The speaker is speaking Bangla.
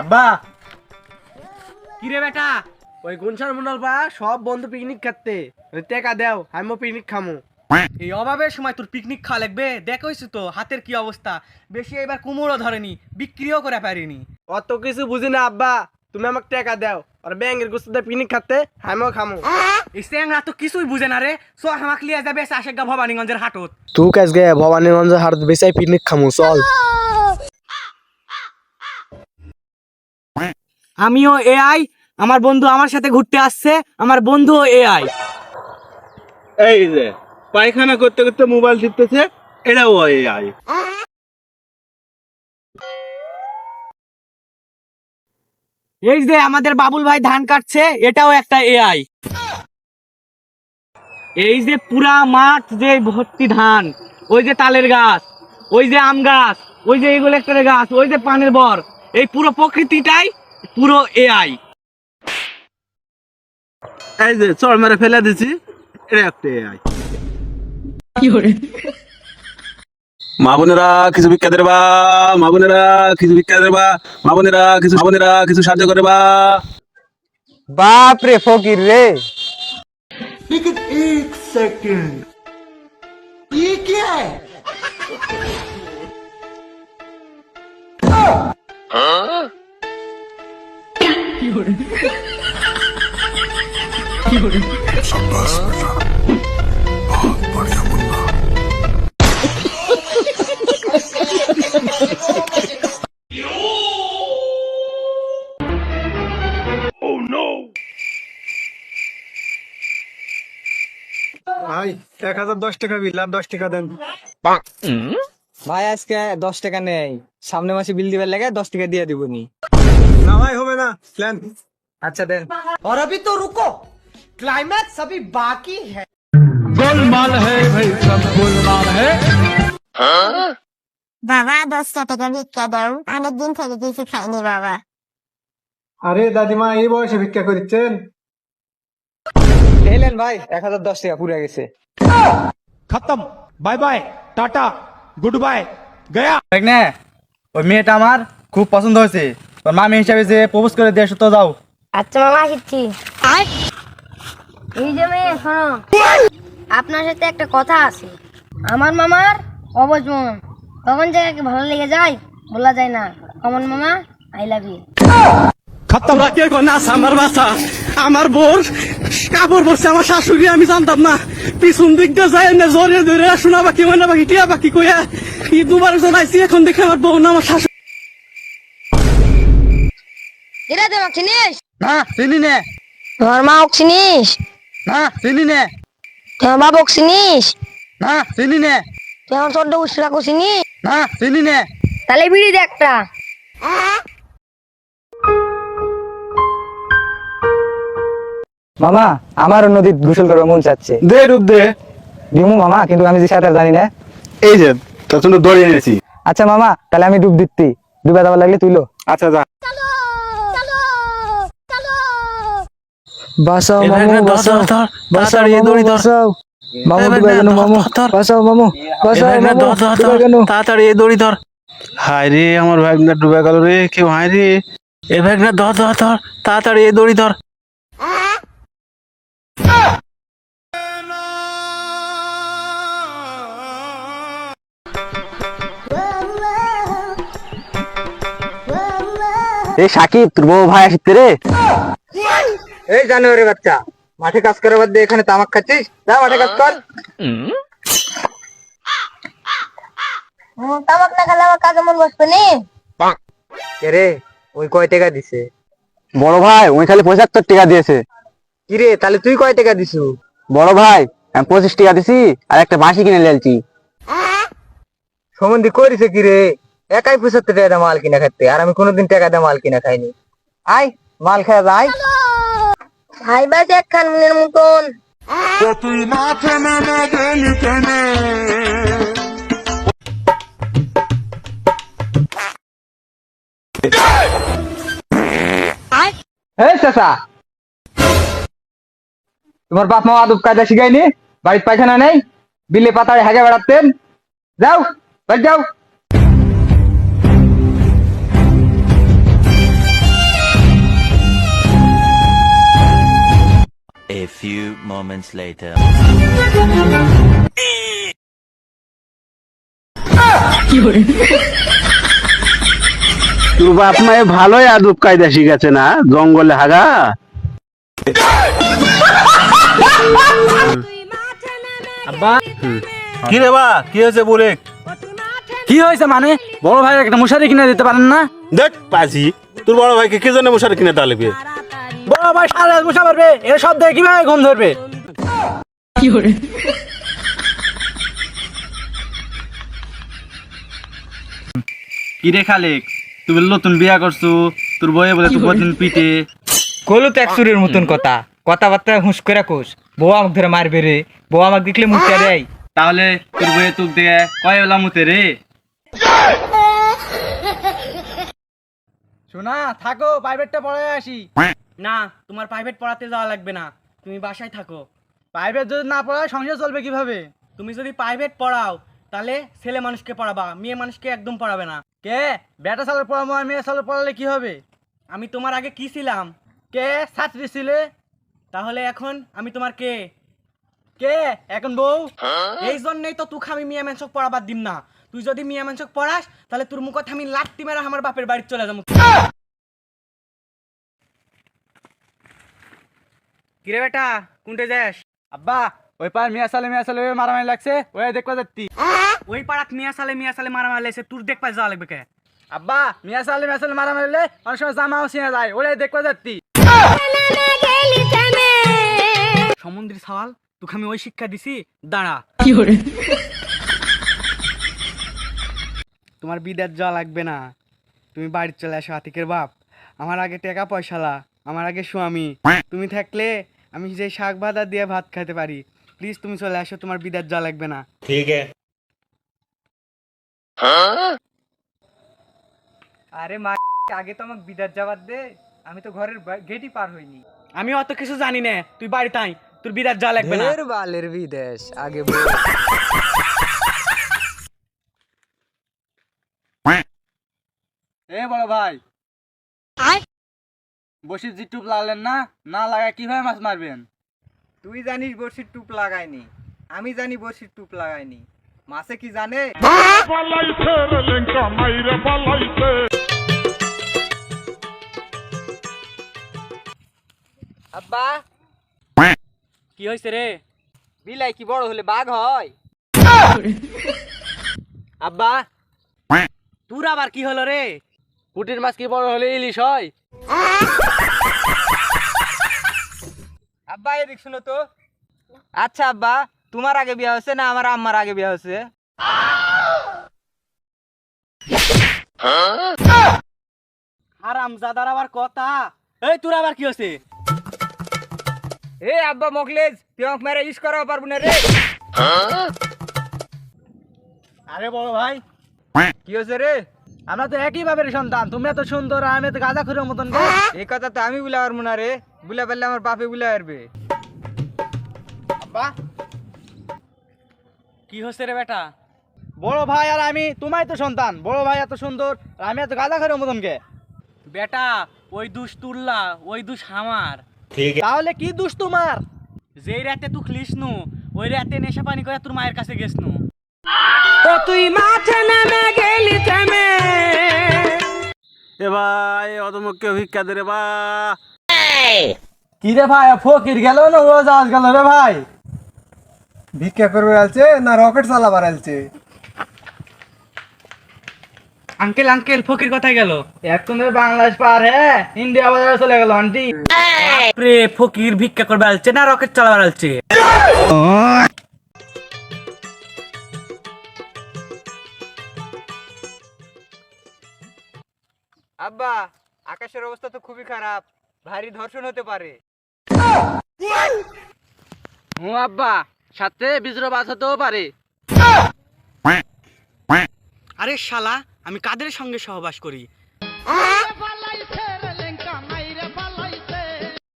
আব্বা। কি রে বেটা? ওই গুনশান মন্ডল পা সব বন্ধু পিকনিক খাতে টেকা দেও আমিও পিকনিক খামু। এই অভাবের সময় তোর পিকনিক খাওয়া লাগবে। দেখোইছ তো হাতের কি অবস্থা। বেশি এবার কুমড়ো ধরেনি বিক্রিও করে পারিনি। অত কিছু বুঝি না আব্বা। তুমি আমাকে টেকা দাও। আর ব্যাঙের গুস্তাতে পিকনিক খাতে আমিও খামু। এই স্যাংরা তো কিছুই বুঝে না রে। সো হামাক লিয়ে যাবে আশেগা ভবানীগঞ্জের হাটত। তুই কাজ গে ভবানীগঞ্জ হাট বেসাই পিকনিক খামু চল। আমিও এআই আমার বন্ধু আমার সাথে ঘুরতে আসছে আমার বন্ধুও এআই এই যে পায়খানা করতে করতে মোবাইল টিপতেছে এটাও এআই এই যে আমাদের বাবুল ভাই ধান কাটছে এটাও একটা এআই এই যে পুরা মাঠ যে ভর্তি ধান ওই যে তালের গাছ ওই যে আম গাছ ওই যে এগুলো একটা গাছ ওই যে পানের বর এই পুরো প্রকৃতিটাই পুরো এআই এই যে চড় মেরে ফেলে দিছি এটা একটা এআই মা বোনেরা কিছু ভিক্ষা দেবে বা মা বোনেরা কিছু ভিক্ষা দেবে বা মা বোনেরা কিছু মা বোনেরা কিছু সাহায্য করে বা বাপ রে। ফকির রে ভাই এক হাজার দশ টাকা বিল আর দশ টাকা দেন। ভাই আজকে দশ টাকা নেই। সামনে মাসে বিল দিবার লাগে দশ টাকা দিয়ে দিব নি না ভাই হবে না প্ল্যান আচ্ছা দেন और अभी तो रुको क्लाइमैक्स अभी बाकी है বাবা দশটা টাকা ভিক্ষা দাও অনেকদিন থেকে কিছু খাইনি বাবা আরে দাদিমা এই বয়সে ভিক্ষা করছেন এলেন ভাই এক হাজার দশ টাকা পুরে গেছে खत्म bye bye tata goodbye गया দেখ না ওই মেয়েটা আমার খুব পছন্দ হয়েছে তোর মামি হিসাবে যে প্রপোজ করে দিয়ে তো যাও। আচ্ছা মামা আসছি। এই যে মেয়ে শোনো। আপনার সাথে একটা কথা আছে। আমার মামার অবজন কখন জায়গাকে ভালো লেগে যায় বলা যায় না। কমন মামা আই লাভ ইউ খতম। রাখে নাস আমার বাসা? আমার বোর কাপড় পরছে আমার শাশুড়ি আমি জানতাম না। পিছন দিক দিয়ে যায় না জোরে ধরে শোনা বাকি ময়না বাকি টিয়া বাকি কইয়া কি দুবার জানাইছি এখন দেখে আমার বউ আমার শাশুড়ি এরা তোমাকে চিনিস? না চিনি নে। তোমার মা ওকে চিনিস? না চিনি নে। তোমার বাবুক চিনিস? না চিনি নে। তোমার ছোট্ট উৎসরাকে চিনিস? না চিনি নে। তাহলে বিড়ি দে একটা। মামা আমার নদীত গোসল করার মন চাচ্ছে। দে রূপ দে। দিমু মামা কিন্তু আমি যে সাঁতার জানি না। এই যে তোর জন্য দড়ি এনেছি। আচ্ছা মামা তাহলে আমি ডুব দিচ্ছি। ডুবে যাবার লাগলে তুইলো। আচ্ছা যা। বাসাও এ ভাই, মামু বাসাও তাড়াতাড়ি মামু দড়ি ধর। মামু এ ভাই, ডুবে গেল মামু। বাসাও মামু বাসাও মামু ডুবে গেল তাড়াতাড়ি এই দড়ি ধর। হায় রে আমার ভাগনা ডুবে গেল রে কেউ হায় রে। এ ভাগনা ধর ধর ধর তাড়াতাড়ি এই দড়ি ধর। এই সাকিব তোর বউ ভাই আসছে রে। এই জানুয়ারি বাচ্চা মাঠে কাজ করার বাদ দিয়ে এখানে তামাক খাচ্ছিস? যা মাঠে কাজ কর। তামাক না খেলে আমার কাজে মন বসবে নি? কে রে ওই কয় টাকা দিছে? বড় ভাই ওই খালি পঁচাত্তর টাকা দিয়েছে। কি রে তাহলে তুই কয় টাকা দিছু? বড় ভাই আমি পঁচিশ টাকা দিছি আর একটা বাঁশি কিনে লেলছি সম্বন্ধে করিছে কি রে একাই পঁচাত্তর টাকা মাল কিনা খাইতে আর আমি কোনোদিন টাকা দিয়ে মাল কিনা খাইনি। আয় মাল খাওয়া যায় ভাই বাস একখান মনের মতন হে চাচা। তোমার বাপ মা আদব কায়দা শিখায়নি? বাড়িতে পায়খানা নেই? বিলে পাতায় হাগে বেড়াতেন যাও বাড়ি যাও। Moments later. তোর বাপ মায়ে ভালোই আদব কায়দা শিখেছে না? জঙ্গলে হাগা? কি রে বা? কি হয়েছে বুড়ে? কি হয়েছে মানে? বড় ভাই একটা মশারি কিনে দিতে পারেন না? দেখ পাজি তোর বড় ভাইকে কে জন্য মশারি কিনে লাগবে? বড় ভাই সারা মশা পারবে? এর সব দেখে কীভাবে ঘুম ধরবে? কি রে খালেক তুই নতুন বিয়া করছু তোর বয়ে বলে তুই প্রতিদিন পিটে। কলু তো একসুরের মতন কথা। কথাবার্তা হুঁস করে কোষ বউ আমাকে ধরে মারবে রে। বউ আমাকে দেখলে মুখ দেয়। তাহলে তোর বয়ে তুক দিয়ে কয় বেলা মুতে রে? শোনা থাকো প্রাইভেটটা পড়ে আসি। না, তোমার প্রাইভেট পড়াতে যাওয়া লাগবে না, তুমি বাসায় থাকো। প্রাইভেট যদি না পড়ায়, সংসার চলবে কীভাবে? তুমি যদি প্রাইভেট পড়াও, তাহলে ছেলে মানুষকে পড়াবা, মেয়ে মানুষকে একদম পড়াবে না। কে? বেটা সালের পড়াবো আর মেয়ে সালের পড়ালে কি হবে? আমি তোমার আগে কি ছিলাম? কে? ছাত্রী ছিলে? তাহলে এখন আমি তোমার কে? কে? এখন বউ? এই জন্যই তো তুই আমি মিয়া মানুষক পড়াবার দিম না। তুই যদি মিয়া মানুষক পড়াস, তাহলে তোর মুখত আমি লাত্তি মেরা আমার বাপের বাড়ি চলে যাব। কিরে বেটা কোনটে যাস? আব্বা ওই পার মিয়া সালে মিয়া সালে মারামারি লাগছে ওই দেখবা যাচ্ছি ওই পাড়াত মিয়া সালে মিয়া সালে মারামারি লাগছে তোর দেখবা যাওয়া লাগবে কে? আব্বা মিয়া সালে মিয়া সালে মারামারি লাগলে অনেক সময় জামাও ছিঁড়ে যায় ওই দেখবা যাচ্ছি সমুদ্রের সওয়াল তোকে আমি ওই শিক্ষা দিছি দাঁড়া। তোমার বিদেশ যাওয়া লাগবে না। তুমি বাড়ি চলে আসো আতিকের বাপ। আমার আগে টাকা পয়সালা আমার আগে স্বামী। তুমি থাকলে আমি যে শাক ভাজা দিয়ে ভাত খেতে পারি প্লিজ তুমি চলে আসো তোমার বিদেশ যাওয়া লাগবে না। ঠিক আরে মা আগে তো আমাকে বিদেশ যাবার দে আমি তো ঘরের গেটই পার হইনি। আমি অত কিছু জানি না তুই বাড়ি তাই তোর বিদেশ যাওয়া লাগবে না। বালের বিদেশ আগে এ বড় ভাই বসির জি টুপ লাগলেন না না লাগায় কীভাবে মাছ মারবেন? তুই জানিস বড়শির টুপ লাগায়নি। আমি জানি বড়শির টুপ লাগায়নি। মাছে কি জানে? আব্বা কি হয়েছে রে? বিলাই কি বড় হলে বাঘ হয়? আব্বা তোর আবার কি হলো রে? পুটির মাছ কি বড় হলে ইলিশ হয়? আব্বা এদিক শুনো তো। আচ্ছা আব্বা তোমার আগে বিয়া হচ্ছে না আমার আম্মার আগে বিয়া হচ্ছে আরাম জাদার আবার কথা। এই তোর আবার কি হয়েছে? এ আব্বা মকলেজ তুই আমাকে মেরে ইস করাও পারব না রে। আরে বড় ভাই। কি হয়েছে রে? আমরা তো একই ভাবের সন্তান তুমি এত সুন্দর আর আমি তো গাঁদা খুঁড়ের মতন গো। এই কথা তো আমি বুলা পারব না রে বুলা পারলে আমার বাপে বুলা পারবে। আব্বা কি হচ্ছে রে বেটা? বড় ভাই আর আমি তোমাই তো সন্তান বড় ভাই এত সুন্দর আর আমি এত গাঁদা খুঁড়ের মতন কে? বেটা ওই দুষ তুললা ওই দুষ আমার তাহলে কি দুষ তোমার? যেই রাতে তুই খ্লিস নু ওই রাতে নেশা পানি করে তোর মায়ের কাছে গেছ নু এ ভাই ভিক্ষা দে রে বা। কি রে ভাই ফকির গেল না আজ গেল রে ভাই? ভিক্ষা করবে আলছে না রকেট চালাবার আলছে আঙ্কেল আঙ্কেল ফকির কোথায় গেল? এখন ধরে বাংলাদেশ পার হ্যাঁ ইন্ডিয়া বাজারে চলে গেল আন্টি। রে ফকির ভিক্ষা করবে আলছে না রকেট চালাবার আলছে আব্বা আকাশের অবস্থা তো খুবই খারাপ। ভারী ধর্ষণ হতে পারে। ও আব্বা সাথে বিজরা বাস হতেও পারে আরে শালা আমি কাদের সঙ্গে সহবাস করি?